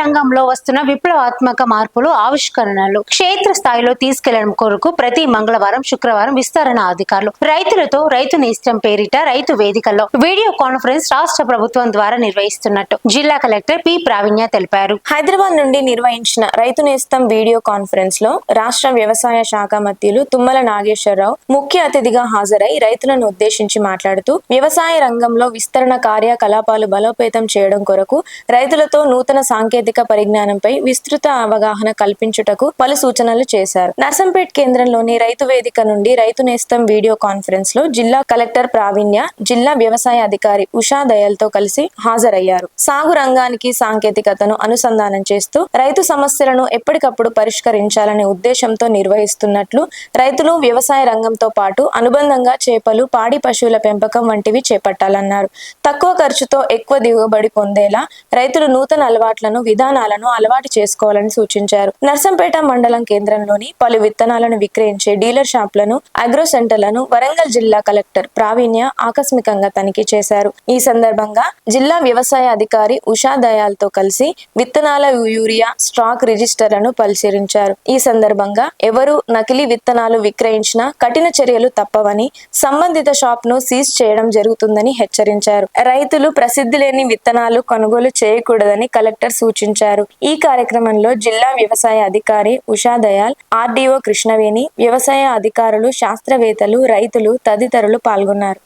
రంగంలో వస్తున్న విప్లవాత్మక మార్పులు ఆవిష్కరణలు క్షేత్ర స్థాయిలో తీసుకెళ్ళడం కొరకు ప్రతి మంగళవారం శుక్రవారం విస్తరణ అధికారులు. రైతులతో రైతు నేస్తం పేరిట రైతు వేదికల్లో వీడియో కాన్ఫరెన్స్ రాష్ట్ర ప్రభుత్వం ద్వారా నిర్వహిస్తున్నట్టు జిల్లా కలెక్టర్ పి. ప్రావీణ్య తెలిపారు. హైదరాబాద్ నుండి నిర్వహించిన రైతు నేస్తం వీడియో కాన్ఫరెన్స్లో రాష్ట్ర వ్యవసాయ శాఖ మంత్రులు తుమ్మల నాగేశ్వరరావు ముఖ్య అతిథిగా హాజరై రైతులను ఉద్దేశించి మాట్లాడుతూ వ్యవసాయ రంగంలో విస్తరణ కార్యకలాపాలు బలోపేతం చేయడం కొరకు రైతులతో నూతన సాంకేతిక పరిజ్ఞానంపై విస్తృత అవగాహన కల్పించుటకు పలు సూచనలు చేశారు. నర్సంపేట్ కేంద్రంలోని రైతు వేదిక నుండి రైతు నేస్తం వీడియో కాన్ఫరెన్స్లో జిల్లా కలెక్టర్ ప్రావీణ్య జిల్లా వ్యవసాయ అధికారి ఉషా దయాల్తో కలిసి హాజరయ్యారు. సాగు రంగానికి సాంకేతికతను అనుసంధానం చేస్తూ రైతు సమస్యలను ఎప్పటికప్పుడు పరిష్కరించాలనే ఉద్దేశంతో నిర్వహిస్తున్నట్లు రైతులు వ్యవసాయ రంగంతో పాటు అనుబంధంగా చేపలు పాడి పశువుల పెంపకం వంటివి చేపట్టాలన్నారు. తక్కువ ఖర్చుతో ఎక్కువ దిగుబడి పొందేలా రైతులు నూతన అలవాట్లను విధానాలను అలవాటు చేసుకోవాలని సూచించారు. నర్సంపేట మండలం కేంద్రంలోని పలు విత్తనాలను విక్రయించే డీలర్ షాప్లను అగ్రో సెంటర్లను వరంగల్ జిల్లా కలెక్టర్ ప్రావీణ్య ఆకస్మికంగా తనిఖీ చేశారు. ఈ సందర్భంగా జిల్లా వ్యవసాయ అధికారి ఉషా దయాల్తో కలిసి విత్తనాల యూరియా స్టాక్ రిజిస్టర్లను పరిశీలించారు. ఈ సందర్భంగా ఎవరు నకిలీ విత్తనాలు విక్రయించినా కఠిన చర్యలు తప్పవని సంబంధిత షాప్ను సీజ్ చేయడం జరుగుతుందని హెచ్చరించారు. రైతులు ప్రసిద్ధి లేని విత్తనాలు కొనుగోలు చేయకూడదని కలెక్టర్ సూచించారు. ఈ కార్యక్రమంలో జిల్లా వ్యవసాయ అధికారి ఉషా దయాల్ ఆర్డీఓ కృష్ణవేణి వ్యవసాయ అధికారులు శాస్త్రవేత్తలు రైతులు తదితరులు పాల్గొన్నారు.